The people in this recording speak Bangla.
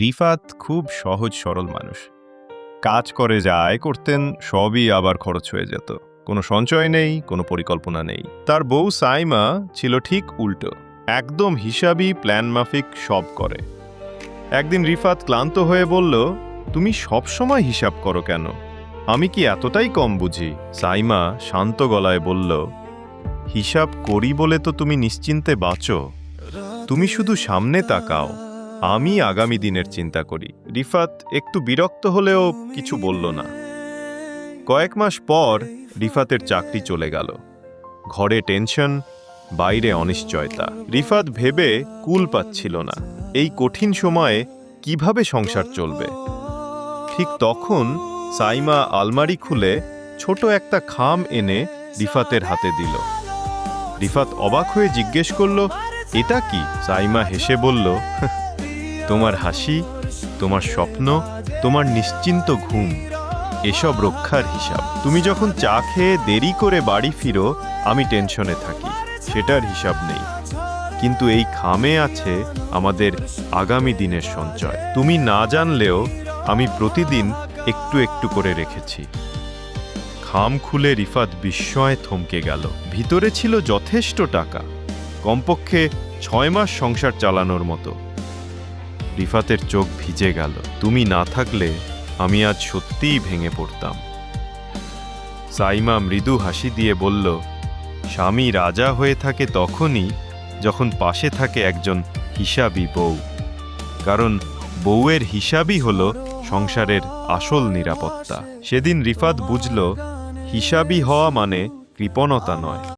রিফাত খুব সহজ সরল মানুষ। কাজ করে যা আয় করতেন, সবই আবার খরচ হয়ে যেত। কোনো সঞ্চয় নেই, কোনো পরিকল্পনা নেই। তার বউ সাইমা ছিল ঠিক উল্টো। একদম হিসাবই প্ল্যান মাফিক, সব করে। একদিন রিফাত ক্লান্ত হয়ে বলল, তুমি সব সময় হিসাব করো কেন? আমি কি এতটাই কম বুঝি? সাইমা শান্ত গলায় বলল, হিসাব করি বলে তো তুমি নিশ্চিন্তে বাঁচো। তুমি শুধু সামনে তাকাও। আমি আগামী দিনের চিন্তা করি। রিফাত একটু বিরক্ত হলেও কিছু বলল না। কয়েক মাস পর রিফাতের চাকরি চলে গেল। ঘরে টেনশন, বাইরে অনিশ্চয়তা। রিফাত ভেবে কুল পাচ্ছিল না। এই কঠিন সময়ে কীভাবে সংসার চলবে? ঠিক তখন সাইমা আলমারি খুলে ছোট একটা খাম এনে রিফাতের হাতে দিল। রিফাত অবাক হয়ে জিজ্ঞেস করল, এটা কি? সাইমা হেসে বলল তোমার হাসি, তোমার স্বপ্ন, তোমার নিশ্চিন্ত ঘুম, এসব রক্ষার হিসাব। তুমি যখন চা খেয়ে দেরি করে বাড়ি ফিরো, আমি টেনশনে থাকি, সেটার হিসাব নেই। কিন্তু এই খামে আছে আমাদের আগামী দিনের সঞ্চয়। তুমি না জানলেও আমি প্রতিদিন একটু একটু করে রেখেছি। খাম খুলে রিফাত বিস্ময়ে থমকে গেল। ভিতরে ছিল যথেষ্ট টাকা। কমপক্ষে ছয় মাস সংসার চালানোর মতো। রিফাতের চোখ ভিজে গেল। তুমি না থাকলে আমি আজ সত্যিই ভেঙে পড়তাম। সাইমা মৃদু হাসি দিয়ে বলল, স্বামী রাজা হয়ে থাকে তখনই যখন পাশে থাকে একজন হিসাবী বউ। কারণ বউয়ের হিসাবই হল সংসারের আসল নিরাপত্তা। সেদিন রিফাত বুঝল, হিসাবী হওয়া মানে কৃপণতা নয়।